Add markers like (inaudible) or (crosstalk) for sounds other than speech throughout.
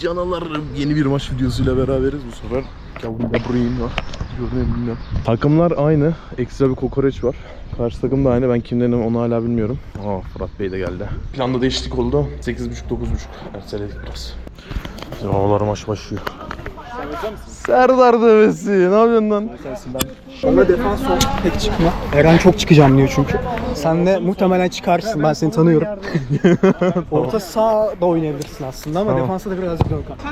canalarım. Yeni bir maç videosuyla beraberiz bu sefer. De Bruyne var. Görünüyor bilmiyorum. Takımlar aynı. Ekstra bir kokoreç var. Karşı takım da aynı. Ben kimdenim onu hala bilmiyorum. Aa Fırat Bey de geldi. Planda değişiklik oldu. 8.30-9.30 erteledik biraz. Bizim havalar maç başlıyor. Serdar devesi. Ne yapıyorsun lan? Bana defans sol pek çıkma. Eren çok çıkacağım diyor çünkü. Sen de muhtemelen çıkarsın. Ben seni tanıyorum. (laughs) Orta sağ da oynayabilirsin aslında ama Tamam. defansa da birazcık dön kanka.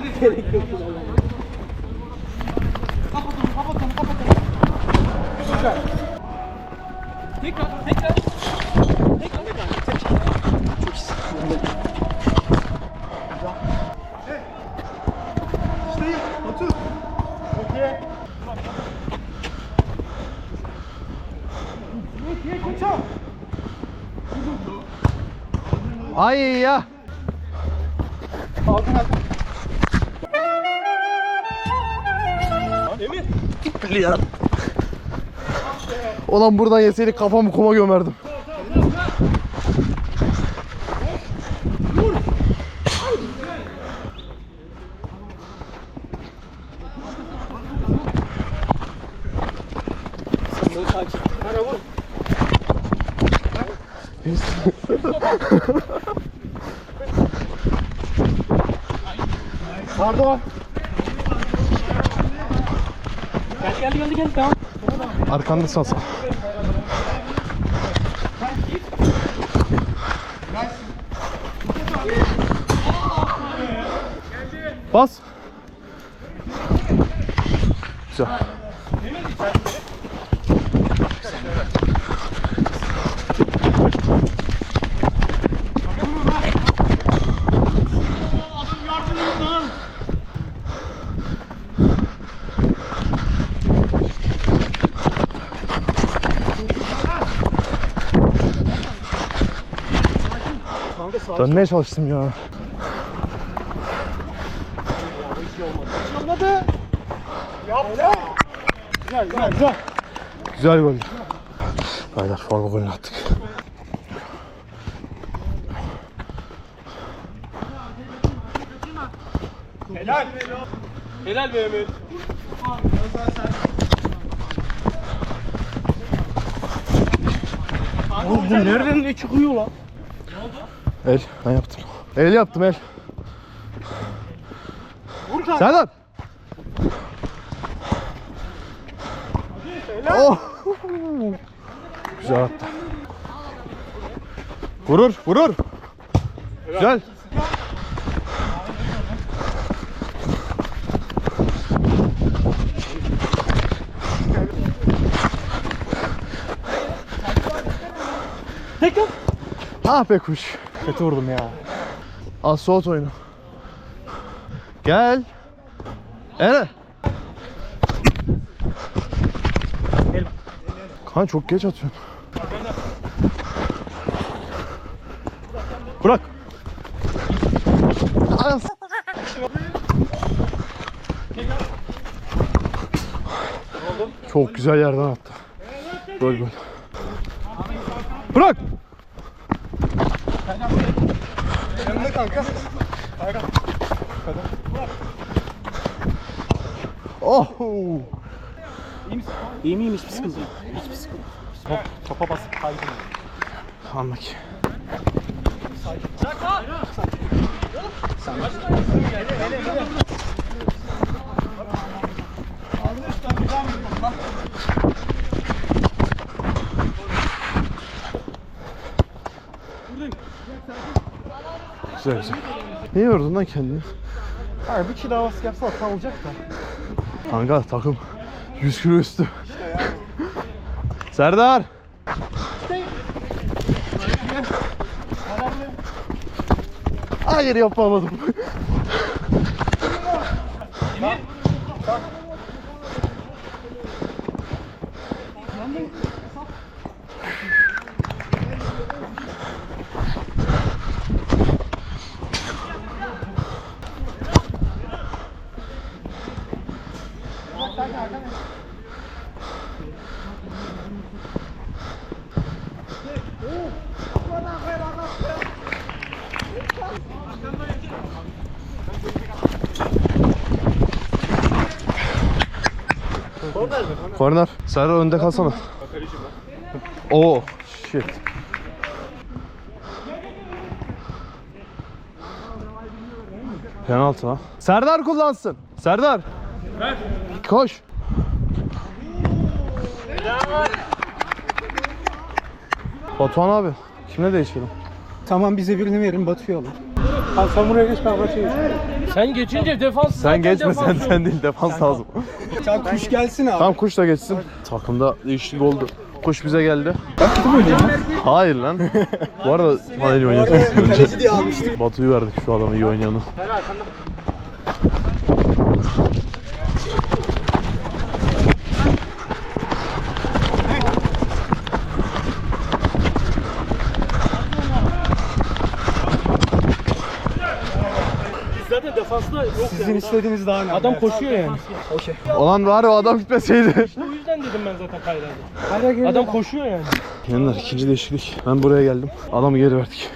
Ay ya. Emir. Ya. Ulan buradan yeseydik kafamı kuma gömerdim. Pardon. Gel gel gel gel tamam. Arkanda salsa. Bas. Güzel. Kanka sağ Dönmeye çalıştım ya. yolladı. Yaptı. Güzel güzel güzel. Güzel gol. Haydar forma golünü attık. Helal. Helal be Emir. Oğlum bu nereden ne çıkıyor lan? El. Ben yaptım. El yaptım el. Vur kanka. Serdar. Oh. Güzel attı. Vurur, vurur. Güzel. Tekrar. Ah be kuş. Kötü vurdum ya. Soğut oyunu. Gel. Eren. Kan çok geç atıyorsun. Bırak. As. Çok güzel yerden attı. Gol gol. Bırak. Yanında kanka. Oh. İyi misin? İyi miyim? Hiçbir sıkıntı yok. Hiçbir sıkıntı yok. Top, topa basıp kaydın. Anlık. Güzel güzel. Niye yordun lan kendini? Hayır bir kişi daha baskı yapsa hata olacak da. Kanka takım 100 kilo üstü. Serdar. Hayır yapamadım. Korner. Serdar önde kalsana. Oo shit. Penaltı ha. Serdar kullansın. Serdar. Koş. Batuhan abi. Kimle değişelim? Tamam bize birini verin Batu'yu alın. Abi buraya geç ben geçeyim. Sen geçince defans Sen geçme sen sen değil defans lazım. Sen kuş gelsin abi. Tamam kuş da geçsin. Takımda değişiklik oldu. Kuş bize geldi. Hayır lan. Bu arada diye almıştık. Batu'yu verdik şu adamı iyi oynayanı. Defansta yok Sizin istediğiniz daha ne? Adam koşuyor yani. Okey. Olan var ya o adam gitmeseydi. O yüzden dedim ben zaten Kayra'da. Adam koşuyor yani. Yanlar ikinci değişiklik. Ben buraya geldim. Adamı geri verdik.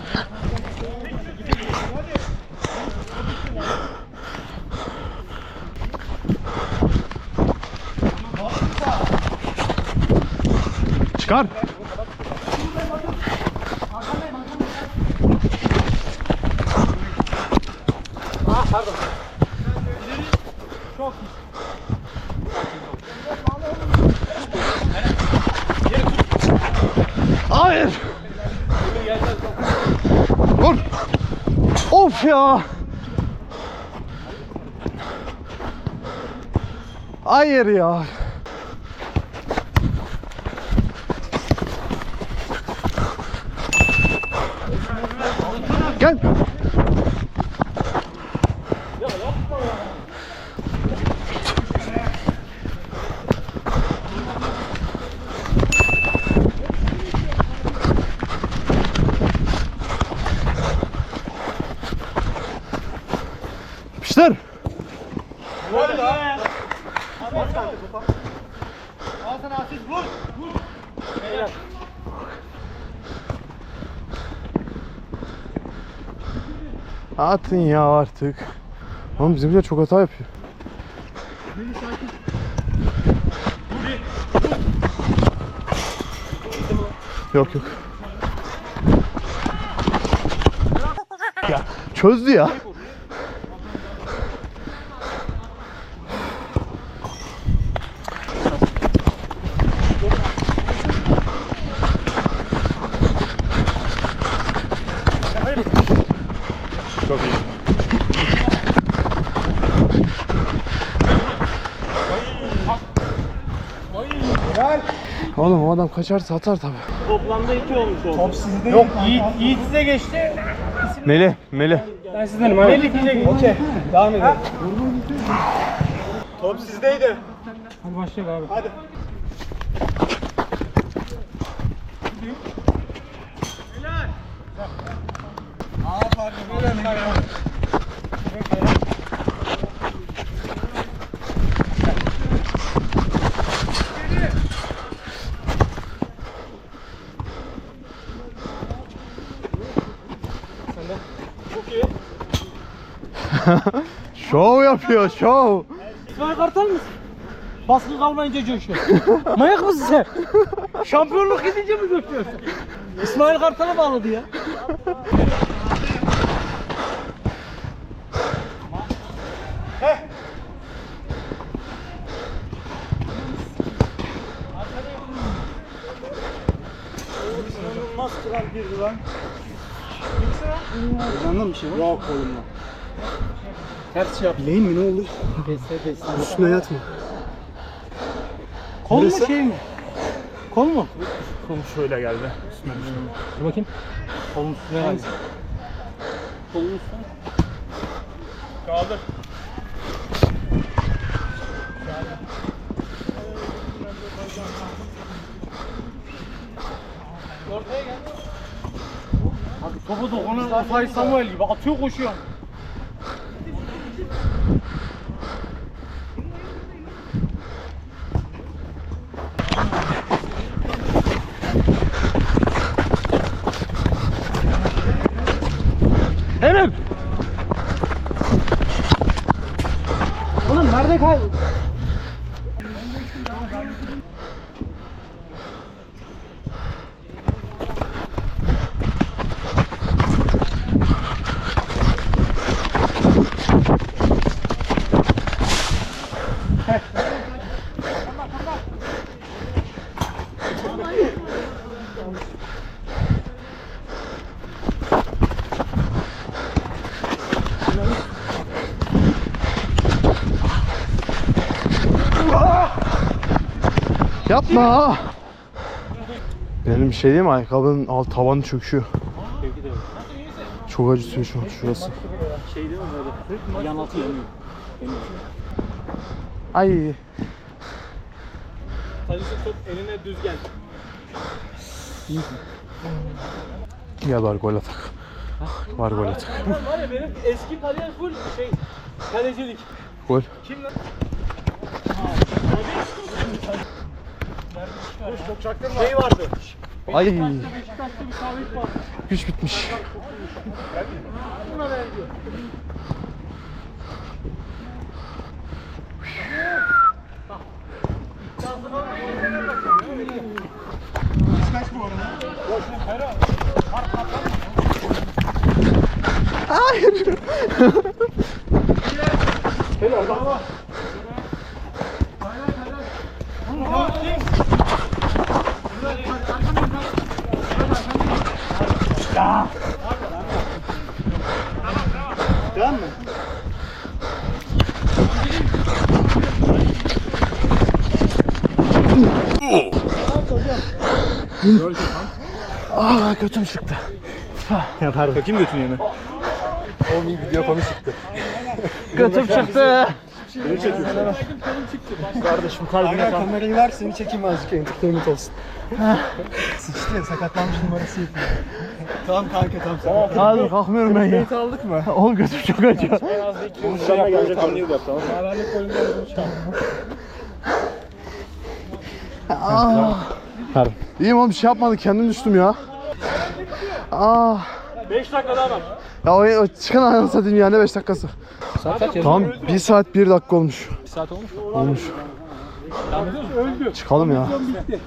Çıkar. Hayır. Vur. Of ya. Hayır ya. Gel. Atın ya artık. Oğlum bizimkiler çok hata yapıyor. Yok yok. Ya çözdü ya. Çok iyi. Oğlum o adam kaçarsa atar tabi. Toplamda iki olmuş oldu. Top sizde Yok Yiğit, Yiğit size geçti. Melih, Melih. Ben sizdenim abi. Melih size geçti. Okey. Devam edelim. Top sizdeydi. Hadi başlayalım abi. Hadi. Böyle (laughs) Şov yapıyor, şov. İsmail Kartal mısın? Baskı kalmayınca coşuyor. (laughs) Manyak mısın sen? Şampiyonluk gidince mi coşuyorsun? İsmail Kartal'a bağladı ya. Kral girdi lan. Yandan bir şey var. Yok kolumla. Ters şey yap. Bileğin mi ne oldu? Beste beste. Üstüne yatma. Kol mu Neresi? şey mi? Kol mu? Kolum şöyle geldi. Dur bakayım. Kolun üstüne geldi. Kolun üstüne. Kaldır. Topu dokunan Afay Samuel gibi atıyor koşuyor. Yapma. Benim bir şey değil mi? Ayakkabının alt tavanı çöküyor. Çok acıtıyor şu an şurası. Şey değil mi böyle? Yan altı yanıyor. Ay. Talisi top eline düz gel. Gel bari gol atak. Var gol atak. Var ya benim eski kariyer full şey kalecilik. Gol. Kim lan? Şey vardı. Ay. Güç bitmiş. Buna Aa götüm çıktı. Ya pardon. Bakayım götünü yine. O bir video konu çıktı. Götüm çıktı. Kardeşim kalbine kamerayı ver seni çekeyim azıcık entertainment olsun. Sıçtı ya sakatlanmış numarası yapıyor. tamam kanka tamam. tamam. Hadi kalkmıyorum ben ya. aldık mı? (laughs) Oğlum götüm çok acıyor. Konuşacağına gelecek anlıyor da tamam. İyiyim oğlum bir şey yapmadık kendim düştüm ya. Aa. 5 dakika daha var. Ya o, o çıkan anasını satayım ya ne 5 dakikası. Saat kaç Tamam 1 saat 1 dakika olmuş. Bir saat olmuş mu? Olmuş. Öldü. Çıkalım ya. Bitti.